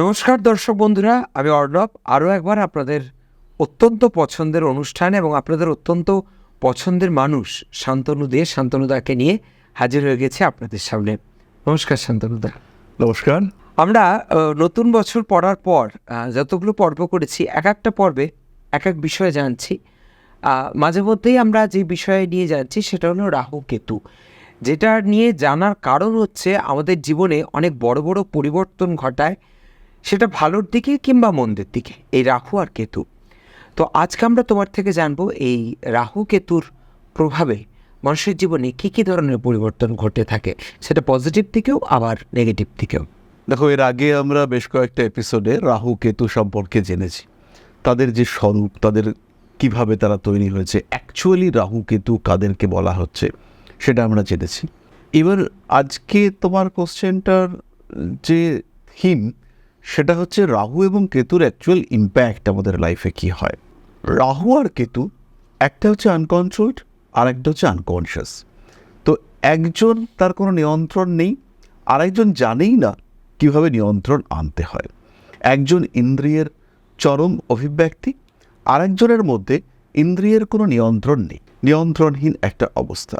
নমস্কার দর্শক বন্ধুরা আমি অর্ণব। আরও একবার আপনাদের অত্যন্ত পছন্দের অনুষ্ঠান এবং আপনাদের অত্যন্ত পছন্দের মানুষ শান্তনু দে শান্তনুদাকে নিয়ে হাজির হয়ে গেছে আপনাদের সামনে। নমস্কার শান্তনুদা নমস্কার। আমরা নতুন বছর পড়ার পর যতগুলো পর্ব করেছি এক একটা পর্বে এক এক বিষয়ে জানছি। মাঝে মধ্যেই আমরা যে বিষয়ে নিয়ে যাচ্ছি সেটা হলো রাহু কেতু। যেটা নিয়ে জানার কারণ হচ্ছে আমাদের জীবনে অনেক বড় বড় পরিবর্তন ঘটায়। সেটা ভালোর দিকে কিংবা মন্দের দিকে, এই রাহু আর কেতু। তো আজকে আমরা তোমার থেকে জানব এই রাহু কেতুর প্রভাবে মানুষের জীবনে কী কী ধরনের পরিবর্তন ঘটে থাকে, সেটা পজিটিভ দিকেও আবার নেগেটিভ দিকেও। দেখো, এর আগে আমরা বেশ কয়েকটা এপিসোডে রাহু কেতু সম্পর্কে জেনেছি। তাদের যে স্বরূপ, তাদের কীভাবে তারা তৈরি হয়েছে অ্যাকচুয়ালি রাহু কেতু কাদেরকে বলা হচ্ছে, সেটা আমরা জেনেছি। এবার আজকে তোমার কোশ্চেনটার যে থিম সেটা হচ্ছে রাহু এবং কেতুর অ্যাকচুয়াল ইম্প্যাক্ট আমাদের লাইফে কি হয়? রাহু আর কেতু, একটা হচ্ছে আনকন্ট্রোলড আর একটা হচ্ছে আনকনশিয়াস তো একজন তার কোনো নিয়ন্ত্রণ নেই, আরেকজন জানেই না কীভাবে নিয়ন্ত্রণ আনতে হয়। একজন ইন্দ্রিয়ের চরম অভিব্যক্তি, আরেকজনের মধ্যে ইন্দ্রিয়ের কোনো নিয়ন্ত্রণ নেই, নিয়ন্ত্রণহীন একটা অবস্থা।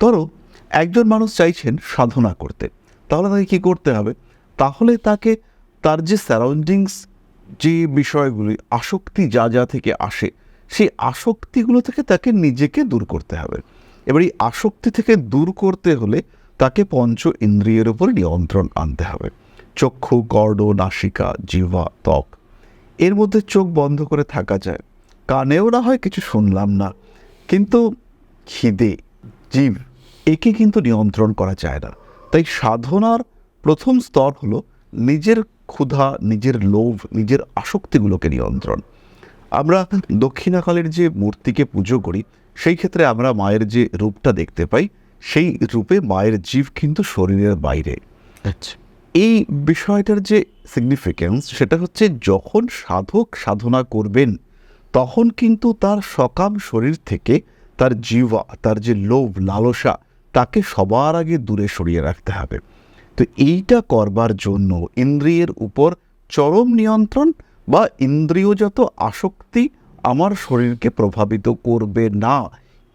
ধরো, একজন মানুষ চাইছেন সাধনা করতে, তাহলে তাকে কী করতে হবে? তাহলে তাকে তার যে সারাউন্ডিংস যে বিষয়গুলি, আসক্তি যা যা থেকে আসে, সেই আসক্তিগুলো থেকে তাকে নিজেকে দূর করতে হবে। এবার এই আসক্তি থেকে দূর করতে হলে তাকে পঞ্চ ইন্দ্রিয়ের উপর নিয়ন্ত্রণ আনতে হবে। চক্ষু কর্ণ নাসিকা, জিহ্বা, ত্বক, এর মধ্যে চোখ বন্ধ করে থাকা যায়। কানেও না হয় কিছু শুনলাম না, কিন্তু খিদে জীব একে কিন্তু নিয়ন্ত্রণ করা যায় না। তাই সাধনার প্রথম স্তর হলো নিজের ক্ষুধা নিজের লোভ নিজের আসক্তিগুলোকে নিয়ন্ত্রণ। আমরা দক্ষিণাকালের যে মূর্তিকে পুজো করি সেই ক্ষেত্রে আমরা মায়ের যে রূপটা দেখতে পাই সেই রূপে মায়ের জীব কিন্তু শরীরের বাইরে। আচ্ছা। এই বিষয়টার যে সিগনিফিক্যান্স সেটা হচ্ছে যখন সাধক সাধনা করবেন তখন কিন্তু তার সকাম শরীর থেকে তার জীবা তার যে লোভ লালসা তাকে সবার আগে দূরে সরিয়ে রাখতে হবে। তো এইটা করবার জন্য ইন্দ্রিয়ের উপর চরম নিয়ন্ত্রণ বা ইন্দ্রিয়জাত আসক্তি আমার শরীরকে প্রভাবিত করবে না।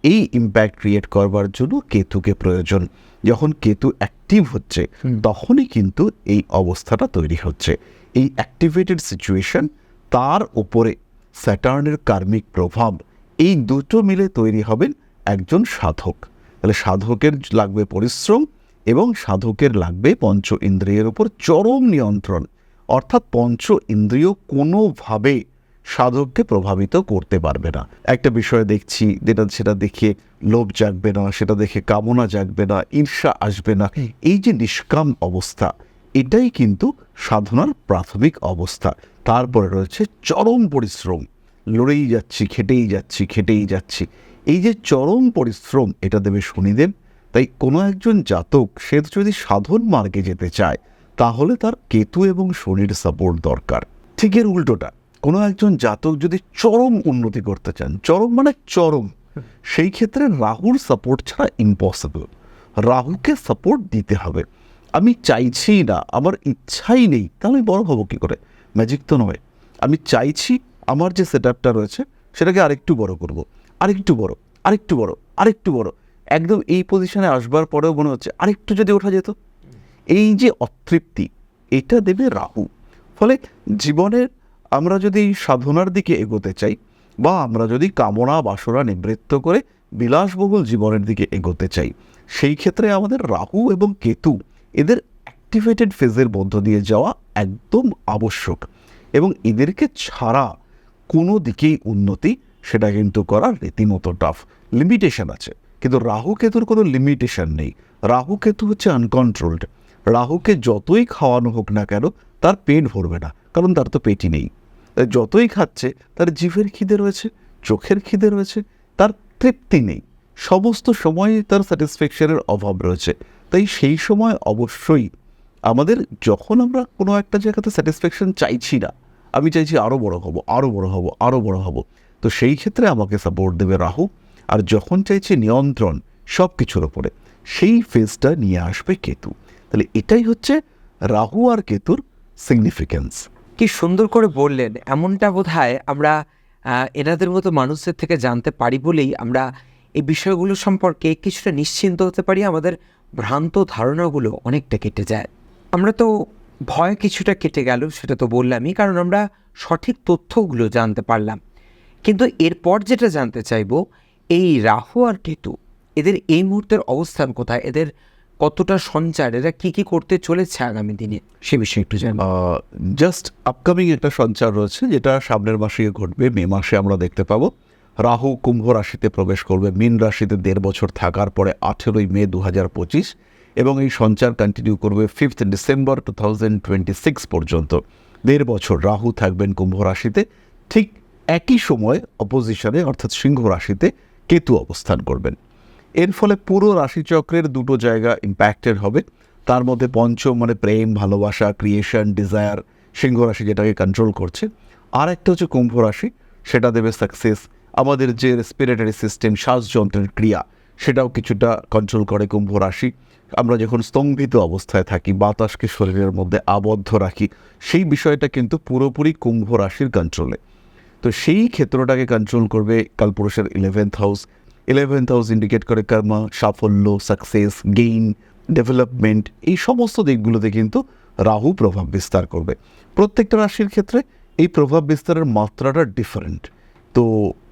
এই ইম্প্যাক্ট ক্রিয়েট করবার জন্য কেতুকে প্রয়োজন। যখন কেতু অ্যাক্টিভ হচ্ছে তখনই কিন্তু এই অবস্থাটা তৈরি হচ্ছে। এই অ্যাক্টিভেটেড সিচুয়েশন তার উপরে স্যাটার্নের কার্মিক প্রভাব এই দুটো মিলে তৈরি হবেন একজন সাধক। তাহলে সাধকের লাগবে পরিশ্রম এবং সাধকের লাগবে পঞ্চ ইন্দ্রিয়ের উপর চরম নিয়ন্ত্রণ। অর্থাৎ পঞ্চ ইন্দ্রিয় কোনোভাবে সাধককে প্রভাবিত করতে পারবে না। একটা বিষয় দেখছি যেটা সেটা দেখে লোভ জাগবে না সেটা দেখে কামনা জাগবে না ঈর্ষা আসবে না। এই যে নিষ্কাম অবস্থা এটাই কিন্তু সাধনার প্রাথমিক অবস্থা। তারপরে রয়েছে চরম পরিশ্রম। লড়েই যাচ্ছি খেটেই যাচ্ছি খেটেই যাচ্ছি। এই যে চরম পরিশ্রম এটা দেবে শনিদেব। তাই কোনো একজন জাতক সে যদি সাধন মার্গে যেতে চায়, তাহলে তার কেতু এবং শনির সাপোর্ট দরকার। ঠিক এর উল্টোটা, কোনো একজন জাতক যদি চরম উন্নতি করতে চান, চরম মানে চরম, সেই ক্ষেত্রে রাহুর সাপোর্ট ছাড়া ইম্পসিবল রাহুকে সাপোর্ট দিতে হবে। আমি চাইছি না, আমার ইচ্ছাই নেই, তাহলে আমি বড় হব কী করে? ম্যাজিক তো নয়। আমি চাইছি আমার যে সেট রয়েছে, সেটাকে আরেকটু বড় করব। আরেকটু বড় আরেকটু বড় আরেকটু বড়। একদম এই পজিশনে আসবার পরেও মনে হচ্ছে আরেকটু যদি ওঠা যেত। এই যে অতৃপ্তি, এটা দেবে রাহু। ফলে জীবনের আমরা যদি সাধনার দিকে এগোতে চাই বা আমরা যদি কামনা, বাসনা নিবৃত্ত করে বিলাসবহুল জীবনের দিকে এগোতে চাই, সেই ক্ষেত্রে আমাদের রাহু এবং কেতু এদের অ্যাক্টিভেটেড ফেজের মধ্য দিয়ে যাওয়া একদম আবশ্যক এবং এদেরকে ছাড়া কোনো দিকেই উন্নতি, সেটা কিন্তু করা রীতিমতো টাফ লিমিটেশন আছে। কিন্তু রাহু কেতুর কোনো লিমিটেশন নেই। রাহু কেতু হচ্ছে আনকন্ট্রোলড রাহুকে যতই খাওয়ানো হোক না কেন, তার পেট ভরবে না, কারণ তার তো পেটই নেই। যতই খাচ্ছে, তার জিভের খিদে রয়েছে, চোখের খিদে রয়েছে, তার তৃপ্তি নেই। সমস্ত সময়ই তার স্যাটিসফ্যাকশনের অভাব রয়েছে। তাই সেই সময় অবশ্যই আমাদের যখন আমরা কোনো একটা জায়গাতে স্যাটিসফ্যাকশন চাইছি না, আমি চাইছি আরও বড় হব আরও বড় হব আরও বড় হব, তো সেই ক্ষেত্রে আমাকে সাপোর্ট দেবে রাহু। আর যখন চাইছে নিয়ন্ত্রণ সব কিছুর ওপরে, সেই ফেজটা নিয়ে আসবে কেতু। তাহলে এটাই হচ্ছে রাহু আর কেতুর সিগনিফিক্যান্স কি সুন্দর করে বললেন, এমনটা বোধ আমরা এনাদের মতো মানুষদের থেকে জানতে পারি বলেই আমরা এই বিষয়গুলো সম্পর্কে কিছুটা নিশ্চিন্ত হতে পারি, আমাদের ভ্রান্ত ধারণাগুলো অনেকটা কেটে যায়। আমরা তো ভয় কিছুটা কেটে গেল, সেটা তো বললামই, কারণ আমরা সঠিক তথ্যগুলো জানতে পারলাম। কিন্তু এরপর যেটা জানতে চাইব এই রাহু আর কেতু, এদের এই মুহূর্তের অবস্থান কোথায়? এদের কতটা সঞ্চার? এরা কি কি করতে চলেছে আগামী দিনে? সে বিষয়ে একটু জানব। জাস্ট আপকামিং একটা সঞ্চার রয়েছে, যেটা সামনের মাসে ঘটবে, মে মাসে আমরা দেখতে পাবো। রাহু কুম্ভ রাশিতে প্রবেশ করবে, মীন রাশিতে দেড় বছর থাকার পরে আঠেরোই মে দু হাজার পঁচিশ, এবং এই সঞ্চার কন্টিনিউ করবে fifth December two thousand twenty six পর্যন্ত। দেড় বছর রাহু থাকবেন কুম্ভ রাশিতে, ঠিক একই সময় অপোজিশনে অর্থাৎ সিংহ রাশিতে কেতু অবস্থান করবেন। এর ফলে পুরো রাশিচক্রের দুটো জায়গা ইম্প্যাক্টেড হবে। তার মধ্যে পঞ্চম মানে প্রেম, ভালোবাসা ক্রিয়েশন ডিজায়ার সিংহ রাশি যেটাকে কন্ট্রোল করছে। আর একটা হচ্ছে কুম্ভ রাশি, সেটা দেবে সাকসেস আমাদের যে রেসপিরেটরি সিস্টেম শ্বাসযন্ত্রের ক্রিয়া, সেটাও কিছুটা কন্ট্রোল করে কুম্ভ রাশি। আমরা যখন স্তম্ভিত অবস্থায় থাকি, বাতাসকে শরীরের মধ্যে আবদ্ধ রাখি, সেই বিষয়টা কিন্তু পুরোপুরি কুম্ভ রাশির কন্ট্রোলে তো সেই ক্ষেত্রটাকে কন্ট্রোল করবে কালপুরুষের eleventh house eleventh house indicate করে কর্ম সাফল্য সাকসেস গেইন ডেভেলপমেন্ট এই সমস্ত দিকগুলোতে কিন্তু রাহু প্রভাব বিস্তার করবে। প্রত্যেকটা রাশির ক্ষেত্রে এই প্রভাব বিস্তারের মাত্রাটা ডিফারেন্ট তো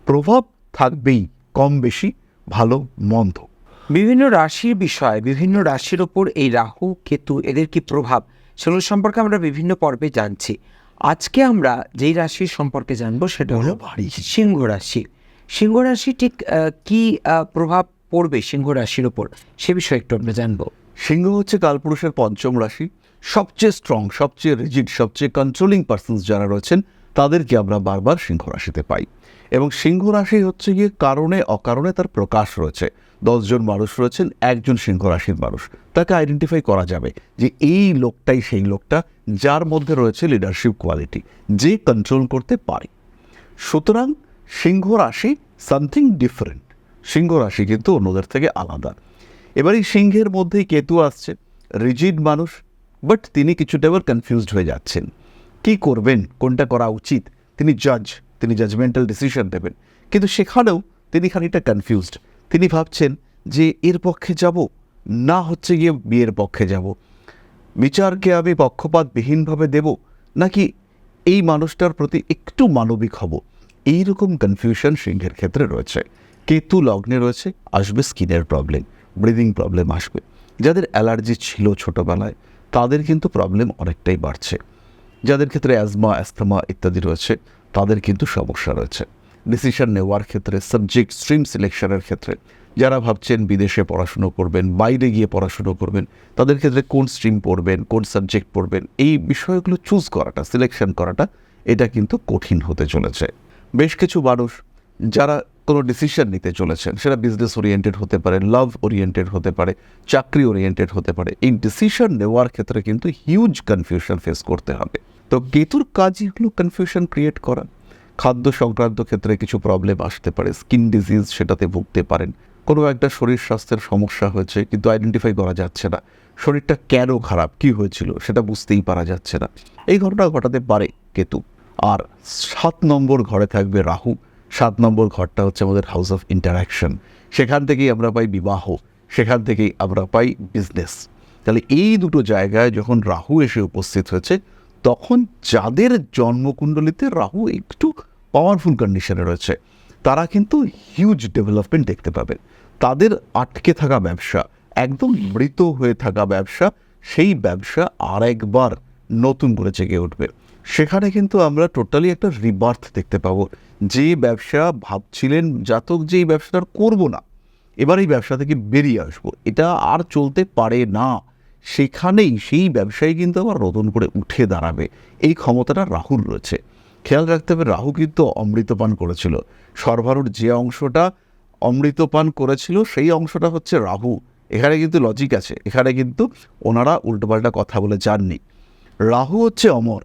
প্রভাব থাকবেই, কম বেশি, ভালো, মন্দ। বিভিন্ন রাশির বিষয়, বিভিন্ন রাশির ওপর এই রাহু, কেতু, এদের কি প্রভাব? সেগুলো সম্পর্কে আমরা বিভিন্ন পর্বে জানছি। আজকে আমরা যেই রাশির সম্পর্কে জানব সেটা হলো ভারী। সিংহ রাশি। সিংহ রাশি ঠিক কি প্রভাব পড়বে সিংহ রাশির ওপর? সে বিষয়ে একটু আমরা জানব। সিংহ হচ্ছে কালপুরুষের পঞ্চম রাশি। সবচেয়ে স্ট্রং সবচেয়ে রিজিড সবচেয়ে কন্ট্রোলিং পার্সনস যারা রয়েছেন তাদেরকে আমরা বারবার সিংহ রাশিতে পাই। এবং সিংহ রাশি হচ্ছে গিয়ে কারণে অকারণে তার প্রকাশ রয়েছে। দশজন মানুষ রয়েছেন, একজন সিংহ রাশির মানুষ। তাকে আইডেন্টিফাই করা যাবে যে এই লোকটাই সেই লোকটা যার মধ্যে রয়েছে লিডারশিপ কোয়ালিটি যে কন্ট্রোল করতে পারে। সুতরাং সিংহ রাশি সামথিং ডিফারেন্ট সিংহ রাশি কিন্তু অন্যদের থেকে আলাদা। এবার এই সিংহের মধ্যেই কেতু আসছে রিজিড মানুষ বাট তিনি কিছুটা এবার কনফিউজড হয়ে যাচ্ছেন। কি করবেন, কোনটা করা উচিত, তিনি জাজ তিনি জাজমেন্টাল ডিসিশন দেবেন। কিন্তু সেখানেও তিনি খানিকটা কনফিউজড তিনি ভাবছেন যে এর পক্ষে যাব, না হচ্ছে গিয়ে বিয়ের পক্ষে যাব। বিচারকে আমি পক্ষপাতবিহীনভাবে দেব, নাকি এই মানুষটার প্রতি একটু মানবিক হব? এই রকম কনফিউশন সিংহের ক্ষেত্রে রয়েছে। কেতু লগ্নে রয়েছে, আসবে স্কিনের প্রবলেম ব্রিদিং প্রবলেম আসবে। যাদের অ্যালার্জি ছিল ছোটোবেলায়, তাদের কিন্তু প্রবলেম অনেকটাই বাড়ছে। যাদের ক্ষেত্রে অ্যাজমা, অ্যাস্থমা ইত্যাদি রয়েছে, তাদের কিন্তু সমস্যা রয়েছে। ডিসিশন নেওয়ার ক্ষেত্রে সাবজেক্ট স্ট্রিম সিলেকশনের ক্ষেত্রে, যারা ভাবছেন বিদেশে পড়াশুনো করবেন, বাইরে গিয়ে পড়াশুনো করবেন, তাদের ক্ষেত্রে কোন স্ট্রিম পড়বেন, কোন সাবজেক্ট পড়বেন, এই বিষয়গুলো চুজ করাটা সিলেকশন করাটা, এটা কিন্তু কঠিন হতে চলেছে। বেশ কিছু মানুষ, যারা কোনো ডিসিশন নিতে চলেছেন, সেটা বিজনেস ওরিয়েন্টেড হতে পারে লাভ ওরিয়েন্টেড হতে পারে, চাকরি ওরিয়েন্টেড হতে পারে, এই ডিসিশন নেওয়ার ক্ষেত্রে কিন্তু হিউজ কনফিউশন ফেস করতে হবে। তো কেতুর কাজই হলো কনফিউশন ক্রিয়েট করা। খাদ্য সংক্রান্ত ক্ষেত্রে কিছু প্রবলেম আসতে পারে স্কিন ডিজিজ সেটাতে ভুগতে পারেন। কোনো একটা শরীর স্বাস্থ্যের সমস্যা হয়েছে, কিন্তু আইডেন্টিফাই করা যাচ্ছে না। শরীরটা কেন খারাপ, কি হয়েছিল, সেটা বুঝতেই পারা যাচ্ছে না। এই ঘটনা ঘটাতে পারে কেতু। আর সাত নম্বর ঘরে থাকবে রাহু। সাত নম্বর ঘরটা হচ্ছে আমাদের হাউস অফ ইন্টারাকশন সেখান থেকেই আমরা পাই বিবাহ। সেখান থেকেই আমরা পাই বিজনেস তাহলে এই দুটো জায়গায় যখন রাহু এসে উপস্থিত হয়েছে তখন যাদের জন্মকুণ্ডলিতে রাহু একটু পাওয়ারফুল কন্ডিশনে রয়েছে, তারা কিন্তু হিউজ ডেভেলপমেন্ট দেখতে পাবেন তাদের আটকে থাকা ব্যবসা, একদম মৃত হয়ে থাকা ব্যবসা, সেই ব্যবসা আর একবার নতুন করে জেগে উঠবে। সেখানে কিন্তু আমরা টোটালি একটা রিবার্থ দেখতে পাবো। যে ব্যবসা ভাবছিলেন জাতক, যে এই ব্যবসাটা করব না, এবার এই ব্যবসা থেকে বেরিয়ে আসব। এটা আর চলতে পারে না। সেখানেই সেই ব্যবসায়ী কিন্তু আবার নতুন করে উঠে দাঁড়াবে। এই ক্ষমতাটা রাহুল রয়েছে। খেয়াল রাখতে হবে রাহু কিন্তু অমৃতপান করেছিল। সরভারুর যে অংশটা অমৃতপান করেছিল, সেই অংশটা হচ্ছে রাহু। এখানে কিন্তু লজিক আছে। এখানে কিন্তু ওনারা উল্টোপাল্টা কথা বলে যাননি। রাহু হচ্ছে অমর।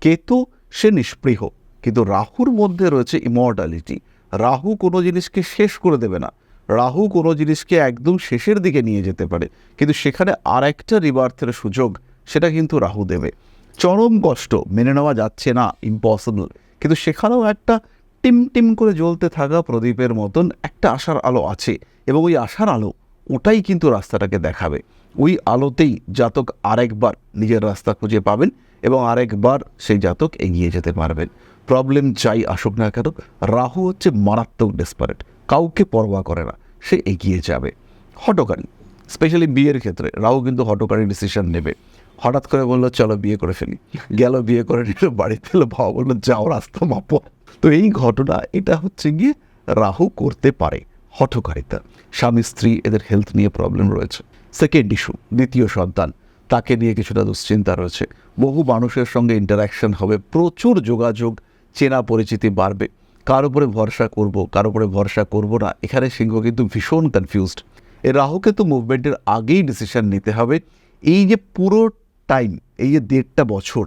কেতু, সে নিষ্পৃহ। কিন্তু রাহুর মধ্যে রয়েছে ইমর্টালিটি রাহু কোনো জিনিসকে শেষ করে দেবে না। রাহু কোনো জিনিসকে একদম শেষের দিকে নিয়ে যেতে পারে। কিন্তু সেখানে আর একটা রিবার্থের সুযোগ সেটা কিন্তু রাহু দেবে। চরম কষ্ট মেনে নেওয়া যাচ্ছে না ইম্পসিবল কিন্তু সেখানেও একটা টিম টিম করে জ্বলতে থাকা প্রদীপের মতন একটা আশার আলো আছে এবং ওই আশার আলো ওটাই কিন্তু রাস্তাটাকে দেখাবে। ওই আলোতেই জাতক আরেকবার নিজের রাস্তা খুঁজে পাবেন এবং আরেকবার সেই জাতক এগিয়ে যেতে পারবেন। প্রবলেম যাই আসুক না কেন, রাহু হচ্ছে মারাত্মক ডেসপারেট কাউকে পরোয়া করে না, সে এগিয়ে যাবে। হটকারী স্পেশালি বিয়ের ক্ষেত্রে রাহু কিন্তু হটকারী ডিসিশন নেবে। হঠাৎ করে বলল, চলো বিয়ে করে ফেলি। গেল, বিয়ে করে নিল বাড়ি ফেলো বাবা বলল, যাও রাস্তা মাপো। তো এই ঘটনা, এটা হচ্ছে গিয়ে রাহু করতে পারে হঠকারিতা স্বামী, স্ত্রী, এদের হেলথ নিয়ে প্রবলেম রয়েছে। সেকেন্ড ইস্যু দ্বিতীয় সন্তান, তাকে নিয়ে কিছুটা দুশ্চিন্তা রয়েছে। বহু মানুষের সঙ্গে ইন্টারাকশন হবে, প্রচুর যোগাযোগ, চেনা পরিচিতি বাড়বে। কার উপরে ভরসা করব, কার উপরে ভরসা করব না? এখানে সিংহ কিন্তু ভীষণ কনফিউজড এই রাহুকেতু মুভমেন্টের আগেই ডিসিশন নিতে হবে। এই যে পুরো টাইম এই যে দেড়টা বছর,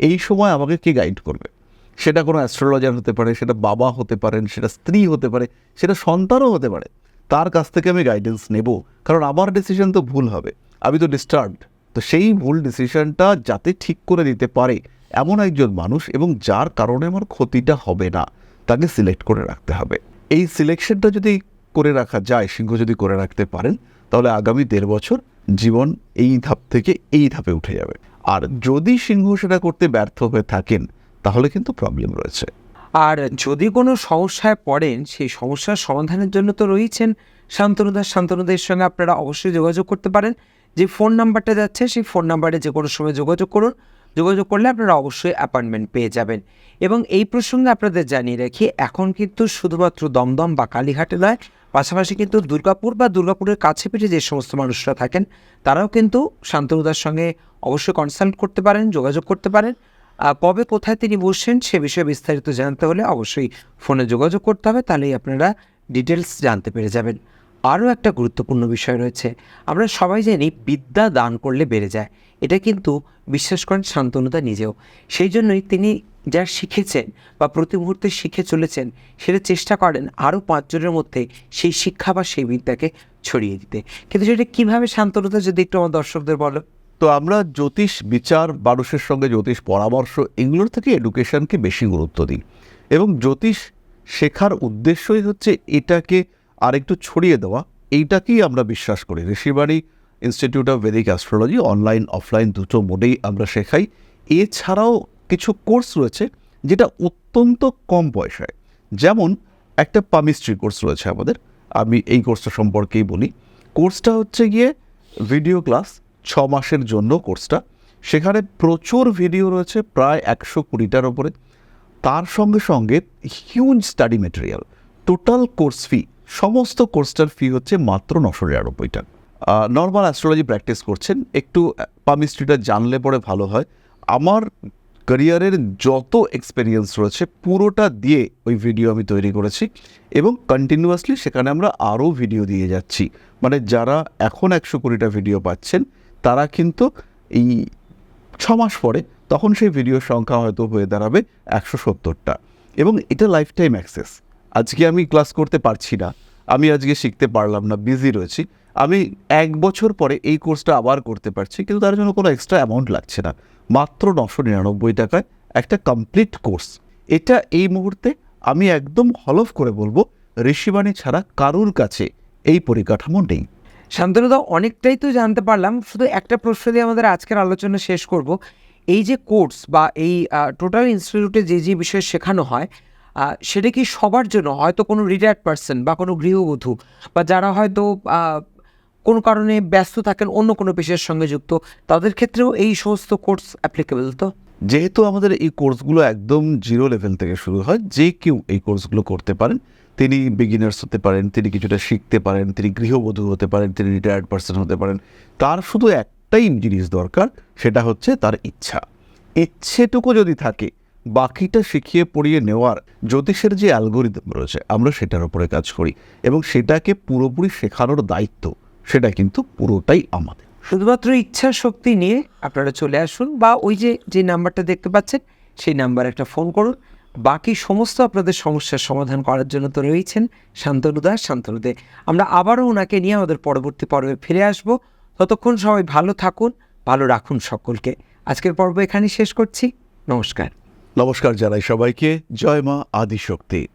এই সময় আমাকে কে গাইড করবে? সেটা কোনো অ্যাস্ট্রোলজার হতে পারে, সেটা বাবা হতে পারেন, সেটা স্ত্রী হতে পারে, সেটা সন্তানও হতে পারে। তার কাছ থেকে আমি গাইডেন্স নেব। কারণ আমার ডিসিশন তো ভুল হবে। আমি তো ডিস্টার্বড তো সেই ভুল ডিসিশনটা যাতে ঠিক করে দিতে পারে এমন একজন মানুষ এবং যার কারণে আমার ক্ষতিটা হবে না। তাকে সিলেক্ট করে রাখতে হবে। এই সিলেকশনটা যদি করে রাখা যায়, সিংহ যদি করে রাখতে পারেন, তাহলে আগামী দেড় বছর জীবন এই ধাপ থেকে এই ধাপে উঠে যাবে। আর যদি সিংহ সেটা করতে ব্যর্থ হয়ে থাকেন, তাহলে কিন্তু প্রবলেম রয়েছে। আর যদি কোনো সমস্যায় পড়েন, সেই সমস্যার সমাধানের জন্য তো রয়েছেন শান্তনুদাস শান্তনুদের সঙ্গে আপনারা অবশ্যই যোগাযোগ করতে পারেন। যে ফোন নাম্বারটা যাচ্ছে, সেই ফোন নাম্বারে যে কোনো সময় যোগাযোগ করুন। যোগাযোগ করলে আপনারা অবশ্যই অ্যাপয়েন্টমেন্ট পেয়ে যাবেন। এবং এই প্রসঙ্গে আপনাদের জানিয়ে রাখি, এখন কিন্তু শুধুমাত্র দমদম বা কালীঘাটে নয়, পাশাপাশি কিন্তু দুর্গাপুর বা দুর্গাপুরের কাছে পিঠে যে সমস্ত মানুষরা থাকেন, তারাও কিন্তু শান্তনুদার সঙ্গে অবশ্যই কনসাল্ট করতে পারেন, যোগাযোগ করতে পারেন। কবে কোথায় তিনি বসছেন সে বিষয়ে বিস্তারিত জানতে হলে অবশ্যই ফোনে যোগাযোগ করতে হবে, তাহলেই আপনারা ডিটেলস জানতে পেরে যাবেন। আরও একটা গুরুত্বপূর্ণ বিষয় রয়েছে। আমরা সবাই জানি বিদ্যা দান করলে বেড়ে যায়। এটা কিন্তু বিশ্বাস করেন শান্তনুতা নিজেও। সেই জন্যই তিনি যা শিখেছেন বা প্রতি মুহূর্তে শিখে চলেছেন, সেটা চেষ্টা করেন আরও পাঁচজনের মধ্যে সেই শিক্ষা বা সেই বিদ্যাকে ছড়িয়ে দিতে। কিন্তু সেটা কীভাবে শান্তনুতা যদি একটু আমার দর্শকদের বলো? তো আমরা জ্যোতিষ বিচার, মানুষের সঙ্গে জ্যোতিষ পরামর্শ এগুলোর থেকে এডুকেশনকে বেশি গুরুত্ব দিই। এবং জ্যোতিষ শেখার উদ্দেশ্যই হচ্ছে এটাকে আরেকটু ছড়িয়ে দেওয়া, এইটাকেই আমরা বিশ্বাস করি। Rishibari institute of vedic astrology online offline দুটো মোডেই আমরা শেখাই। এছাড়াও কিছু কোর্স রয়েছে যেটা অত্যন্ত কম পয়সায় যেমন একটা পামিস্ট্রি কোর্স রয়েছে আমাদের, আমি এই কোর্সটা সম্পর্কেই বলি। কোর্সটা হচ্ছে গিয়ে ভিডিও ক্লাস ছ মাসের জন্য কোর্সটা সেখানে প্রচুর ভিডিও রয়েছে, প্রায় একশো কুড়িটার ওপরে। তার সঙ্গে সঙ্গে huge study material total course fee সমস্ত কোর্সটার ফি হচ্ছে মাত্র নশো নিরানব্বই টাকা নর্মাল অ্যাস্ট্রোলজি প্র্যাকটিস করছেন, একটু পামিস্ট্রিটা জানলে পরে ভালো হয়। আমার ক্যারিয়ারের যত এক্সপেরিয়েন্স রয়েছে, পুরোটা দিয়ে ওই ভিডিও আমি তৈরি করেছি এবং কন্টিনিউয়াসলি সেখানে আমরা আরও ভিডিও দিয়ে যাচ্ছি। মানে যারা এখন একশো কুড়িটা ভিডিও পাচ্ছেন, তারা কিন্তু এই ছ মাস পরে তখন সেই ভিডিওর সংখ্যা হয়তো হয়ে দাঁড়াবে একশো সত্তরটা। এবং এটা লাইফ টাইম অ্যাক্সেস আজকে আমি ক্লাস করতে পারছি না, আমি আজকে শিখতে পারলাম না, বিজি রয়েছি। আমি এক বছর পরে এই কোর্সটা আবার করতে পারছি, কিন্তু তার জন্য কোনো এক্সট্রা অ্যামাউন্ট লাগছে না। মাত্র নশো নিরানব্বই টাকায় একটা কমপ্লিট কোর্স। এটা এই মুহূর্তে আমি একদম হলফ করে বলব, ঋষিবাণী ছাড়া কারুর কাছে এই পরিকাঠামো নেই। শান্তনুদা, অনেকটাই তো জানতে পারলাম, শুধু একটা প্রশ্ন দিয়ে আমাদের আজকের আলোচনা শেষ করব। এই যে কোর্স বা এই টোটাল ইনস্টিটিউটে যে যে বিষয় শেখানো হয় সেটা কি সবার জন্য? হয়তো কোনো রিটায়ার্ড পার্সন বা কোনো গৃহবধূ বা যারা হয়তো কোনো কারণে ব্যস্ত থাকেন, অন্য কোনো পেশার সঙ্গে যুক্ত, তাদের ক্ষেত্রেও এই সমস্ত কোর্স অ্যাপ্লিকেবল তো? যেহেতু আমাদের এই কোর্সগুলো একদম জিরো লেভেল থেকে শুরু হয়, যে কেউ এই কোর্সগুলো করতে পারেন, তিনি বিগিনার্স হতে পারেন, তিনি কিছুটা শিখতে পারেন, তিনি গৃহবধূ হতে পারেন, তিনি রিটায়ার্ড পার্সন হতে পারেন, তার শুধু একটাই জিনিস দরকার, সেটা হচ্ছে তার ইচ্ছা। ইচ্ছেটুকু যদি থাকে বাকিটা শিখিয়ে পড়িয়ে নেওয়ার জ্যোতিষের যে অ্যালগোরিদম রয়েছে, আমরা সেটার উপরে কাজ করি এবং সেটাকে পুরোপুরি শেখানোর দায়িত্ব, সেটা কিন্তু পুরোটাই আমাদের। শুধুমাত্র ইচ্ছা শক্তি নিয়ে আপনারা চলে আসুন বা ওই যে যে নাম্বারটা দেখতে পাচ্ছেন, সেই নাম্বারে একটা ফোন করুন। বাকি সমস্ত আপনাদের সমস্যার সমাধান করার জন্য তো রয়েছেন শান্তনুদা শান্তনুদে, আমরা আবারও ওনাকে নিয়ে আমাদের পরবর্তী পর্বে ফিরে আসব। ততক্ষণ সবাই ভালো থাকুন, ভালো রাখুন সকলকে। আজকের পর্ব এখানেই শেষ করছি। নমস্কার। নমস্কার জানাই সবাইকে। জয় মা আদিশক্তি।